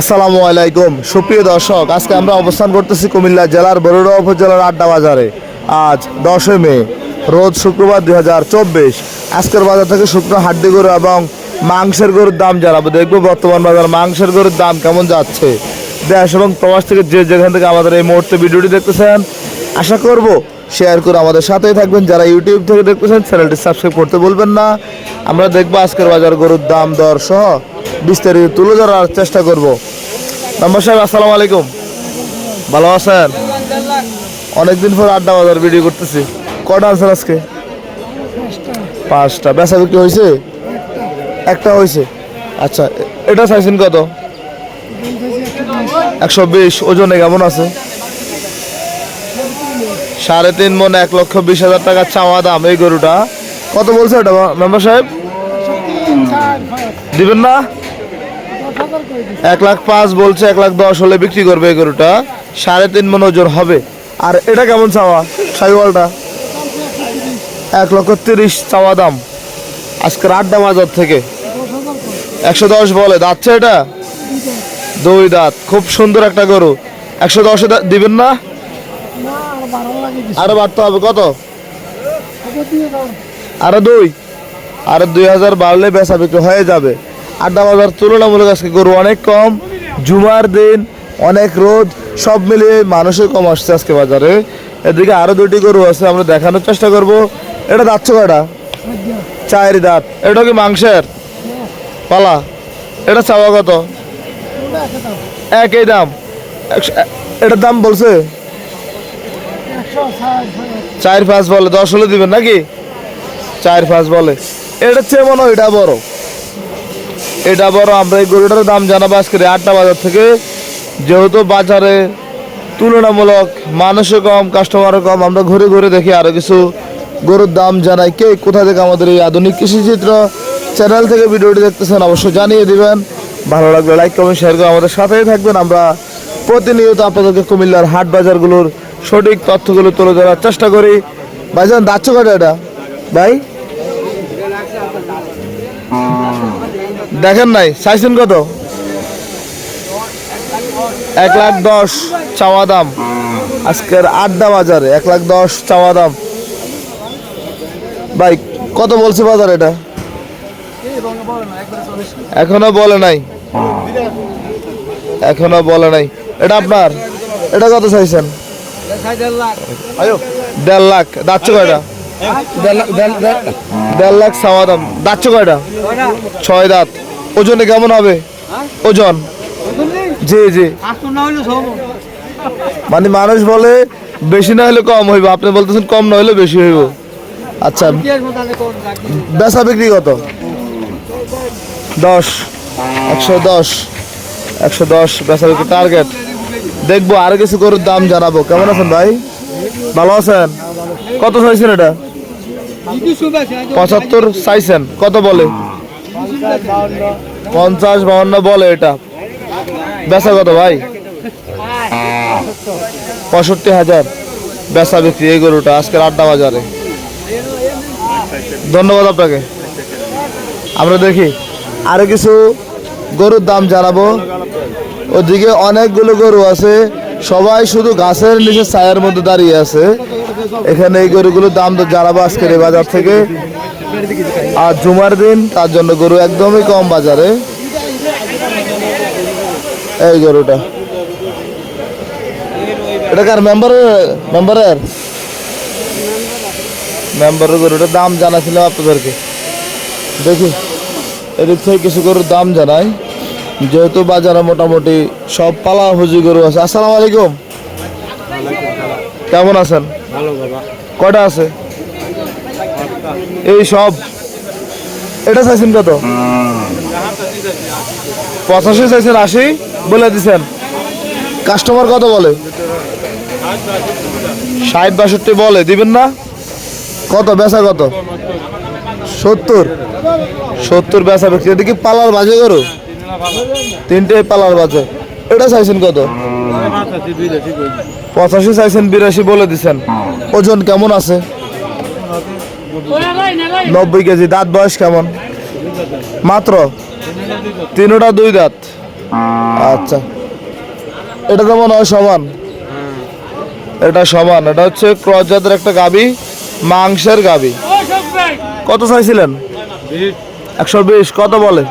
আসসালামু আলাইকুম। সুপ্রিয় দর্শক, আজকে আমরা অবস্থান করতেছি কুমিল্লা জেলার বরুড়া উপজেলার আড্ডা বাজারে। আজ দশই মে, রোজ শুক্রবার দুই হাজার চব্বিশ। আজকের বাজার থেকে শুকনো হাড্ডি গরু এবং মাংসের গরুর দাম জানাব। দেখব বর্তমান বাজার মাংসের গরুর দাম কেমন যাচ্ছে। দেশ এবং প্রবাস থেকে যে যেখান থেকে আমাদের এই মুহূর্তে ভিডিওটি দেখতেছেন, আশা করব শেয়ার করে আমাদের সাথেই থাকবেন। যারা ইউটিউব থেকে দেখতেছেন, চ্যানেলটি সাবস্ক্রাইব করতে বলবেন না। আমরা দেখব আজকের বাজার গরুর দাম, দর সহ বিস্তারিত তুলে ধরার চেষ্টা করব। নম্বর সাহেব, আসসালামু আলাইকুম। ভালো আছেন? অনেকদিন পর আড্ডা বাজার ভিডিও করতেছি। কটা আনছেন আজকে? পাঁচটা। বেচা বিক্রি হয়েছে? একটা হয়েছে। আচ্ছা এটা চাইছেন কত? একশো বিশ। ওজনে কেমন আছে? সাড়ে তিন মন, এক লক্ষ বিশ হাজার টাকা চাওয়া দাম এই গরুটা। কত বলছে ওটা মেম্বার সাহেব? দিবেন না? এক লাখ পাঁচ বলছে, এক লাখ দশ হলে বিক্রি করবে এই গরুটা। সাড়ে তিন মন ওজন হবে। আর এটা কেমন চাওয়া? সাইওয়ালটা? এক লক্ষ তিরিশ চাওয়া দাম। আজকের আড্ডা বাজার থেকে। একশো দশ বলে দাচ্ছে এটা? দুই দাঁত, খুব সুন্দর একটা গরু। একশো দশে দিবেন না? আরও বাড়তে হবে, কত? আরও দুই। আর দুই হাজার বাড়লে বেচা বিক্রি হয়ে যাবে। আড্ডা বাজার তুলনামূলক আজকে গরু অনেক কম, জুমার দিন অনেক রোদ, সব মিলিয়ে মানুষের কম আসছে আজকে বাজারে। এদিকে আরও দুটি গরু আছে, আমরা দেখানোর চেষ্টা করব। এটা দাচ্ছ কয়টা? চায়ের দাঁত। এটা কি মাংসের? পালা। এটা চাওয়া কত? একই দাম। এটার দাম বলছে? চার পাঁচ বলে, দশ হলে দিবেন নাকি? চার পাঁচ বলে। এটা চেয়ে মনে হয় এটা বড়। এটা বড় আমরা এই গরুটার দাম জানাব আজকে আটটা বাজার থেকে। যেহেতু বাজারে তুলনামূলক মানুষও কম কাস্টমারও কম, আমরা ঘুরে ঘুরে দেখি আরও কিছু গরুর দাম জানাই। কে কোথা থেকে আমাদের এই আধুনিক কৃষিচিত্র চ্যানেল থেকে ভিডিওটি দেখতেছেন অবশ্যই জানিয়ে দিবেন। ভালো লাগলে লাইক কমেন্ট শেয়ার করে আমাদের সাথেই থাকবেন। আমরা প্রতিনিয়ত আপনাদেরকে কুমিল্লার হাট বাজারগুলোর সঠিক তথ্যগুলো তুলে ধরার চেষ্টা করি। ভাইজান দাচ্ছ কটা এটা? ভাই? দেখেন নাই, চাইছেন কত? এক লাখ দশ চাওয়া দাম। আজকের আড্ডা বাজারে এক লাখ দশ চাওয়া দাম। ভাই, কত বলছে বাজার এটা? এখনও বলে নাই। এখনও বলে নাই। এটা আপনার? এটা কত চাইছেন? দেড় লাখ। দাচ্ছ কয়টা? দেড় লাখ চাওয়া দাম। দাচ্ছ কয়টা? ছয় দাঁত। ওজনে কেমন হবে? ওজন? জি জি। মানে মানুষ বলে বেশি না হলে কম হইব। আপনি বলতেছেন কম না হলে বেশি হইব। আচ্ছা। বেচা বিক্রি কত? দশ। একশো দশ। একশো দশ বেচা বিক্রি টার্গেট দেখব আর কিছু গরুর দাম জানাব। কেমন আছেন ভাই? ভালো আছেন? কত চাইছেন এটা? পঁচাত্তর চাইছেন। কত বলে? পঞ্চাশ বাউন্ন বলে এটা। বেচা কত ভাই? পঁয়ষট্টি হাজার। বেচা বিক্রি এই গরুটা আজকের আড্ডা বাজারে। ধন্যবাদ আপনাকে। আমরা দেখি আরও কিছু গরুর দাম জানাব। ওদিকে অনেকগুলো গরু আছে। সবাই শুধু গাছের নিচে ছায়ার মধ্যে দাঁড়িয়ে আছে। এখানে এই গরুগুলোর দাম তো জানাব আজকের এই বাজার থেকে। আর জুমার দিন তার জন্য গরু একদমই কম বাজারে। এই গরুটা। এটা কার মেম্বারের মেম্বারের মেম্বারের গরুটার দাম জানা জানাছিলাম আপনাদেরকে। দেখি। এদিক থেকে কিছু গরুর দাম জানাই। যেহেতু বাজারে মোটামুটি সব পালা হুজি গরু আছে। আসসালামু আলাইকুম। কেমন আছেন? ভালো বাবা। কয়টা আছে? এই সব। এটা চাইছেন কত? পঁচাশি চাইছেন আশি, বলে দিছেন। কাস্টমার কত বলে? ষাট বাষট্টি বলে, দিবেন না? কত, বেচা কত? সত্তর। সত্তর বেচা বিক্রি। এটা কি পালার বাজে করো তিনটে পালার বাজে। এটা চাইছেন কত? পঁচাশি চাইছেন বিরাশি বলে দিছেন। ওজন কেমন আছে? নব্বই কেজি, দাঁত বয়স কেমন? মাত্র? তিনোটা দুই দাঁত। আচ্ছা। এটা তো মনে হয় সমান। এটা সমান। এটা হচ্ছে ক্রস জাতের একটা গাবি, মাংসের গাবি। কত চাইছিলেন? একশো বিশ। কত বলে?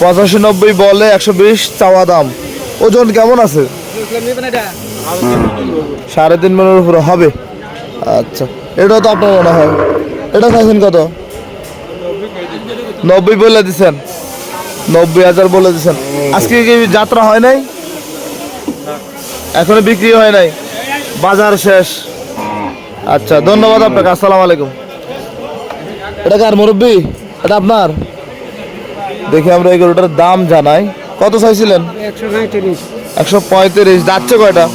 পঁচাশি নব্বই বলে একশো বিশ, চাওয়া দাম। ওজন কেমন আছে? সাড়ে তিন মনের উপরে হবে। আচ্ছা এটা তো আপনার মনে হয়। এটা চাইছেন কত? নব্বই বলে দিছেন। নব্বই হাজার বলে দিছেন। আজকে কি যাত্রা হয় নাই? এখনও বিক্রি হয় নাই? বাজার শেষ। আচ্ছা ধন্যবাদ আপনাকে। আসসালামু আলাইকুম। এটা কার মুরব্বী? এটা আপনার? দেখি আমরা এই গরুটার দাম জানাই। কত চাইছিলেন? একশো পঁয়ত্রিশ। যাচ্ছে কয়টা?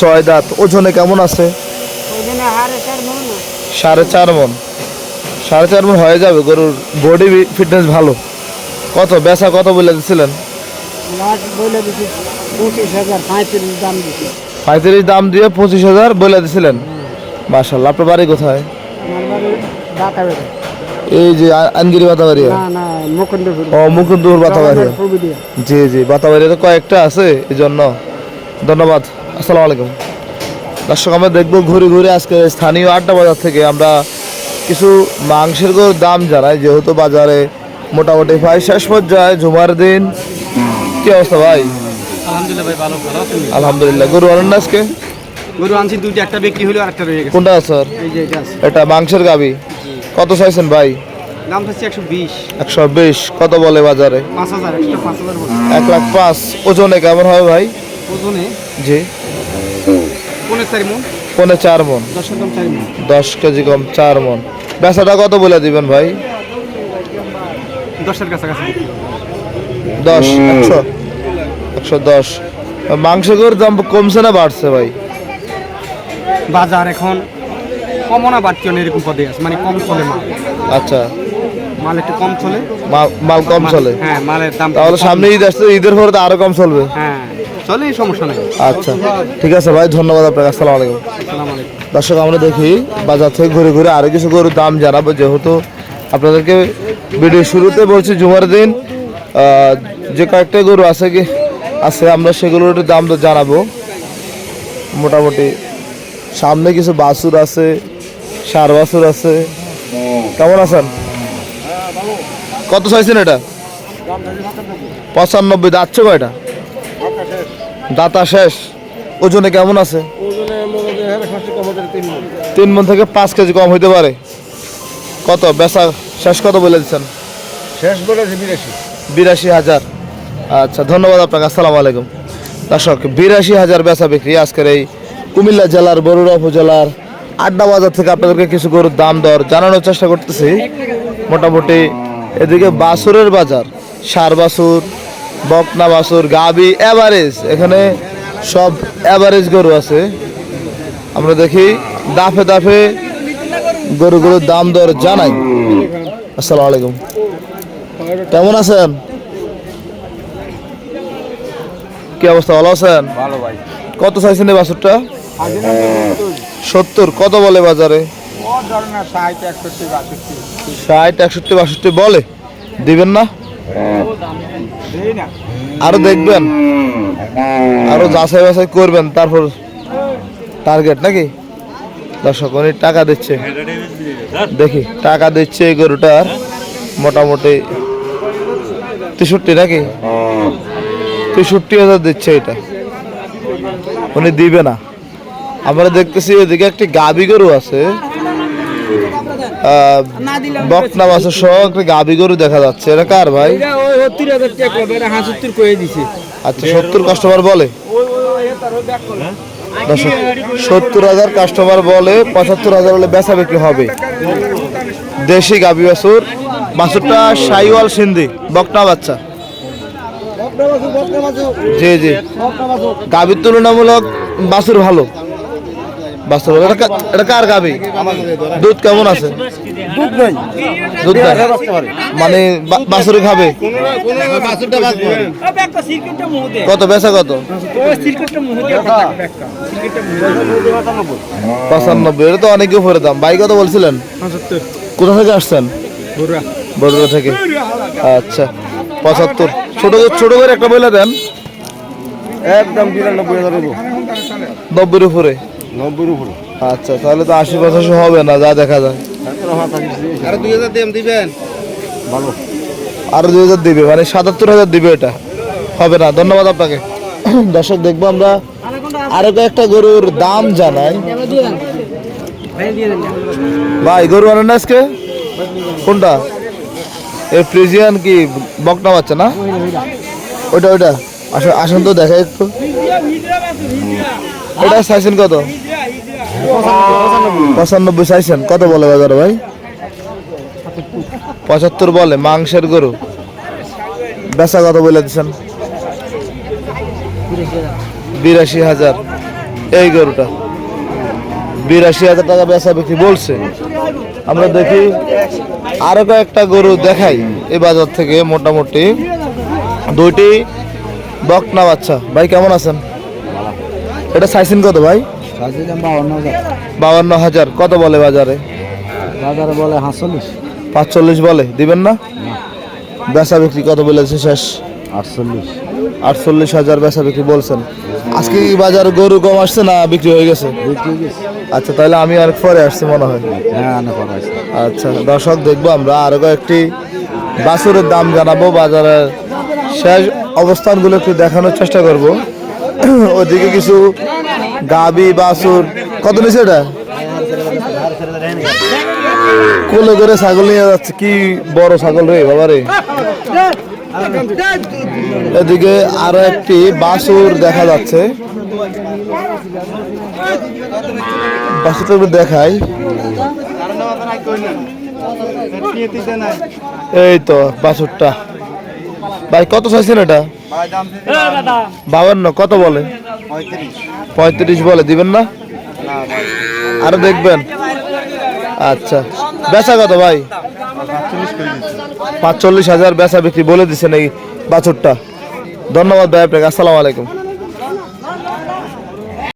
ছয় দাঁত। ওজনে কেমন আছে? সাড়ে চার মন সাড়ে চার মন। হয়ে যাবে গরুর বডি ফিটনেস ভালো। কত বেচা কত বলে হাজার পঁয়ত্রিশ দাম দিয়ে পঁচিশ হাজার বলে দিছিলেন? মার্শাল্লাহ আপনার বাড়ি কোথায়? এই যে আনগিরি মুকুন্দপুর। ও মুকুন্দপুর বাতাবাড়িয়া সুবিধা জি জি বাতাবাড়িয়া তো কয়েকটা আছে এই জন্য ধন্যবাদ। আসসালামু আলাইকুম। দর্শক আমরা দেখব ঘুরে ঘুরে আজকে স্থানীয় আড্ডা বাজার থেকে আমরা কিছু মাংসের দাম জানাই যেহেতু বাজারে মোটামুটি ভাই শেষ পর্যায়ে জুমার দিন। কি অবস্থা ভাই? আলহামদুলিল্লাহ গরু আনেন না আজকে? গরু আনছি দুইটা একটা বিক্রি হলো আরেকটা রয়ে গেছে। কোনটা স্যার এটা মাংসের গাবি। কত চাইছেন ভাই? দাম হচ্ছে একশো বিশ। একশো বিশ। কত বলে বাজারে? পাঁচ হাজার পাঁচ এক লাখ পাঁচ। ওজনে কেমন হবে ভাই? ওজনে? জি। পনেরো চার মন? দশ কেজি কম চার মন। বেচাটা কত বলে দিবেন ভাই? দশের কাছাকাছি। দশ একশো। একশো দশ। মাংস মাংসের দাম কমছে না বাড়ছে ভাই? বাজার এখন কমও না এরকম পদে আছে। মানে কম চলে মাল। আচ্ছা। মাল একটু কম চলে। মাল কম চলে? হ্যাঁ মালের দাম তাহলে। সামনে ঈদ আসছে ঈদের পরে তো আরও কম চলবে। হ্যাঁ। চলে সমস্যা নেই। আচ্ছা ঠিক আছে ভাই ধন্যবাদ আপনাকে আসসালামু আলাইকুম। দর্শক আমরা দেখি বাজার থেকে ঘুরে ঘুরে আরও কিছু গরুর দাম জানাব যেহেতু আপনাদেরকে ভিডিও শুরুতে বলছি জুমার দিন যে কয়েকটা গরু আছে কি আছে আমরা সেগুলোর একটু দাম তো জানাব। মোটামুটি সামনে কিছু বাছুর আছে সার বাছুর আছে। কেমন আছেন? কত চাইছেন এটা? পঁচানব্বই দাঁতছে কয়টা? দাতা শেষ। ওজনে কেমন আছে? তিন মন। থেকে পাঁচ কেজি কম হইতে পারে। কত? বেচা শেষ কত বলে দিচ্ছেন? শেষ বলেছে বিরাশি। বিরাশি হাজার। আচ্ছা ধন্যবাদ আপনাকে আসসালামু আলাইকুম। দর্শক বিরাশি হাজার বেচা বিক্রি আজকের এই কুমিল্লা জেলার বরুড়া উপজেলার আড্ডা বাজার থেকে আপনাদেরকে কিছু গরুর দাম দর জানানোর চেষ্টা করতেছি। মোটামুটি এদিকে বাসুরের বাজার সার বাসুর বকনা বাসুর গাবি অ্যাভারেজ এখানে সব অ্যাভারেজ গরু আছে। আমরা দেখি দাফে দাফে গরুগুলোর দাম দর জানাই। আসসালামু আলাইকুম। কেমন আছেন? কি অবস্থা ভালো আছেন? ভালো ভাই। কত চাইছেন এই বাছুরটা? সত্তর। কত বলে বাজারে? ষাট ষাট একষট্টি বাষট্টি বলে। দিবেন না? আরও দেখবেন। আরও যাচাই বাছাই করবেন তারপর টার্গেট নাকি? দর্শক উনি টাকা দিচ্ছে। দেখি টাকা দিচ্ছে এই গরুটার মোটামুটি তেষট্টি নাকি? তেষট্টি হাজার দিচ্ছে এটা। উনি দিবে না। আমরা দেখতেছি এদিকে একটি গাবি গরু আছে। বকনা মাছের সহ একটি গাবি গরু দেখা যাচ্ছে? এটা কার ভাই? আচ্ছা সত্তর কাস্টমার বলে? সত্তর হাজার কাস্টমার বলে পঁচাত্তর হাজার হলে বেচা বিক্রি হবে। দেশি গাবি বাছুর। বাছুরটা সাইওয়াল সিন্ধি বকনা বাচ্চা। জি জি। গাবির তুলনামূলক বাছুর ভালো। এটা কার গাবি? দুধ কেমন আছে? দুধ নাই। দুধ? মানে খাবে? কত? বেচা কত? পঁচানব্বই। এটা তো অনেক উপরে দাম। ভাই কত বলছিলেন? কোথা থেকে আসছেন? বরুড়া থেকে। আচ্ছা পঁচাত্তর। ছোট ছোট করে একটা বইলা দেন। একদম বিরানব্বই হাজার নব্বইয়ের উপরে। নব্বইয়ের উপরে। আচ্ছা তাহলে তো আশি পঁচাশি হবে না যা দেখা যায়। আরে দুই হাজার দিবেন? ভালো। আরও দুই হাজার দিবে মানে সাতাত্তর হাজার দিবে এটা। হবে না ধন্যবাদ আপনাকে। দর্শক দেখব আমরা আরও কয়েকটা গরুর দাম জানাই। ভাই গরু আনেন না আজকে? কোনটা? এই ফ্রিজিয়ান কি বকনা বাচ্চা না? ওইটা ওইটা। আসেন আসেন তো দেখা একটু। এটা চাইছেন কত? পঁচানব্বই চাইছেন। কত বলে বাজারে ভাই? পঁচাত্তর বলে, মাংসের গরু। বেচা কত বলে দিচ্ছেন? বিরাশি হাজার। এই গরুটা। বিরাশি হাজার টাকা বেচা বিক্রি বলছে। আমরা দেখি আরও কয়েকটা গরু দেখাই এই বাজার থেকে মোটামুটি। দুইটি বকনা বাচ্চা। ভাই, কেমন আছেন? এটা সাইসিন কত ভাই? বাউন্ন হাজার। কত বলে বাজারে? বাজারে বলে হাঁসল্লিশ পাঁচচল্লিশ বলে। দিবেন না? বেচা বিক্রি কত বলেছে শেষ? আটচল্লিশ। আটচল্লিশ হাজার বেচা বিক্রি বলছেন। আজকে কি বাজার গরু কম আসছে না বিক্রি হয়ে গেছে? আচ্ছা তাহলে আমি অনেক পরে আসছি মনে হয়। হ্যাঁ আচ্ছা দর্শক দেখব আমরা আরও কয়েকটি বাছুরের দাম জানাব বাজারের শেষ অবস্থানগুলো একটু দেখানোর চেষ্টা করব। ওদিকে কিছু গাবি, বাসুর। কত নিচে এটা? কোলে করে ছাগল নিয়ে যাচ্ছে। কি বড় ছাগল রে বাবা রে। এদিকে আরও একটি বাছুর দেখা যাচ্ছে। একটু দেখাই। এই তো বাসুরটা। ভাই, কত চাইছেন এটা? বাবান্ন, কত বলে? পঁয়ত্রিশ বলে, দিবেন না? আরও দেখবেন। আচ্ছা। বেচা কত ভাই? পাঁচচল্লিশ হাজার বেচা বিক্রি বলে দিছে এই বাছুরটা। ধন্যবাদ ভাই আপনাকে, আসসালামু আলাইকুম।